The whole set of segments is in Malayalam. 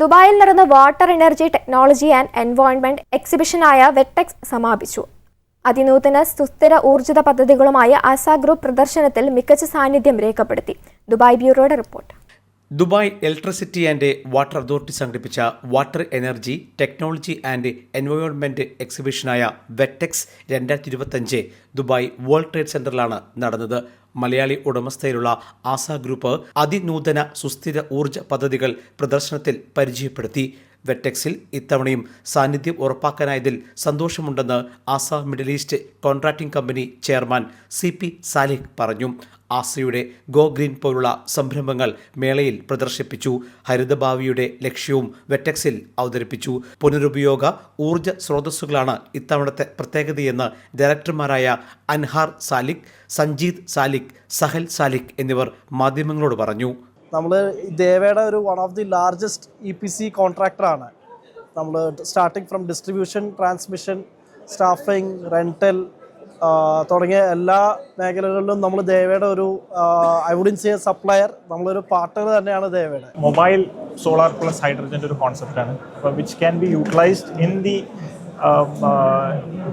ദുബായിൽ നടന്ന water energy technology and environment എക്സിബിഷനായ WETEX സമാപിച്ചു. അതിനൂതന സുസ്ഥിര ഊർജിത പദ്ധതികളുമായി ആസ ഗ്രൂപ്പ് പ്രദർശനത്തിൽ മികച്ച സാന്നിധ്യം രേഖപ്പെടുത്തി. Dubai ബ്യൂറോയുടെ report. Dubai electricity and water authority സംഘടിപ്പിച്ച water energy technology and environment എക്സിബിഷനായ WETEX രണ്ടായിരത്തി ഇരുപത്തഞ്ച് ദുബായ് വേൾഡ് ട്രേഡ് സെന്ററിലാണ് നടന്നത്. മലയാളി ഉടമസ്ഥയിലുള്ള ആസ ഗ്രൂപ്പ് അതിനൂതന സുസ്ഥിര ഊർജ പദ്ധതികൾ പ്രദർശനത്തിൽ പരിചയപ്പെടുത്തി. വെറ്റെക്സിൽ ഇത്തവണയും സാന്നിധ്യം ഉറപ്പാക്കാനായതിൽ സന്തോഷമുണ്ടെന്ന് Assam middle east contracting company chairman C P Salih പറഞ്ഞു. ആസയുടെ ഗോ ഗ്രീൻ പോലുള്ള സംരംഭങ്ങൾ മേളയിൽ പ്രദർശിപ്പിച്ചു. ഹരിതഭാവിയുടെ ലക്ഷ്യവും വെറ്റക്സിൽ അവതരിപ്പിച്ചു. പുനരുപയോഗ ഊർജ സ്രോതസ്സുകളാണ് ഇത്തവണത്തെ പ്രത്യേകതയെന്ന് ഡയറക്ടർമാരായ അൻഹാർ സാലിക് സഞ്ജീത് സാലിക് സഹൽ സാലിക് എന്നിവർ മാധ്യമങ്ങളോട് പറഞ്ഞു. നമ്മൾ ദേവയുടെ ഒരു one of the largest E P C കോൺട്രാക്ടറാണ് നമ്മൾ starting from distribution transmission staffing rental തുടങ്ങിയ എല്ലാ മേഖലകളിലും നമ്മൾ ദേവയുടെ ഒരു ഐ വുഡിൻ സേ സപ്ലയർ നമ്മളൊരു പാർട്ട്ണർ തന്നെയാണ് ദേവയുടെ. മൊബൈൽ സോളാർ പ്ലസ് ഹൈഡ്രജന്റെ ഒരു കോൺസെപ്റ്റാണ് which can be utilized in the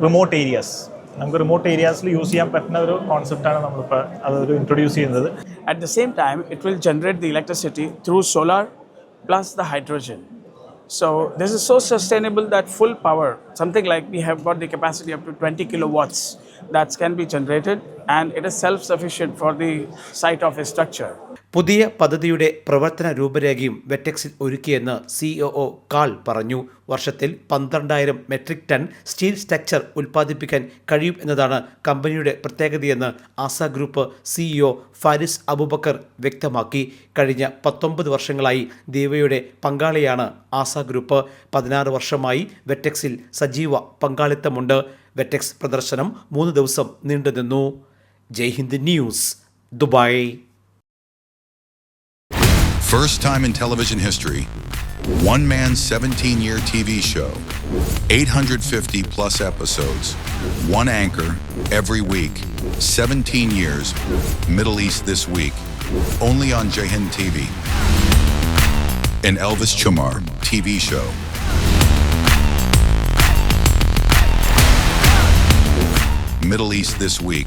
remote areas നമുക്ക് റിമോട്ട് ഏരിയാസിൽ യൂസ് ചെയ്യാൻ പറ്റുന്ന ഒരു കോൺസെപ്റ്റാണ് നമ്മളിപ്പോൾ അതൊരു ഇൻട്രൊഡ്യൂസ് ചെയ്യുന്നത്. At the same time, it will generate the electricity through solar plus the hydrogen. So this is so sustainable that full power, something like we have got the capacity up to 20 kilowatts, that can be generated and it is self-sufficient for the site of a structure. പുതിയ പദ്ധതിയുടെ പ്രവർത്തന രൂപരേഖയും വെറ്റക്സിൽ ഒരുക്കിയെന്ന് സിഒഒ കാൾ പറഞ്ഞു. വർഷത്തിൽ പന്ത്രണ്ടായിരം മെട്രിക് ടൺ സ്റ്റീൽ സ്ട്രക്ചർ ഉൽപ്പാദിപ്പിക്കാൻ കഴിയും എന്നതാണ് കമ്പനിയുടെ പ്രത്യേകതയെന്ന് ആസ ഗ്രൂപ്പ് സിഇഒ ഫാരിസ് അബുബക്കർ വ്യക്തമാക്കി. കഴിഞ്ഞ പത്തൊമ്പത് വർഷങ്ങളായി ദേവയുടെ പങ്കാളിയാണ് ആസ ഗ്രൂപ്പ്. പതിനാറ് വർഷമായി വെറ്റക്സിൽ സജീവ പങ്കാളിത്തമുണ്ട്. വെറ്റക്സ് പ്രദർശനം മൂന്ന് ദിവസം നീണ്ടുനിന്നു. Jaihind news Dubai First time in television history, one man's 17 year TV show, 850 plus episodes, one anchor every week, 17 years, Middle East this week, only on Jahin TV. An Elvis Chamar TV show. Middle East this week.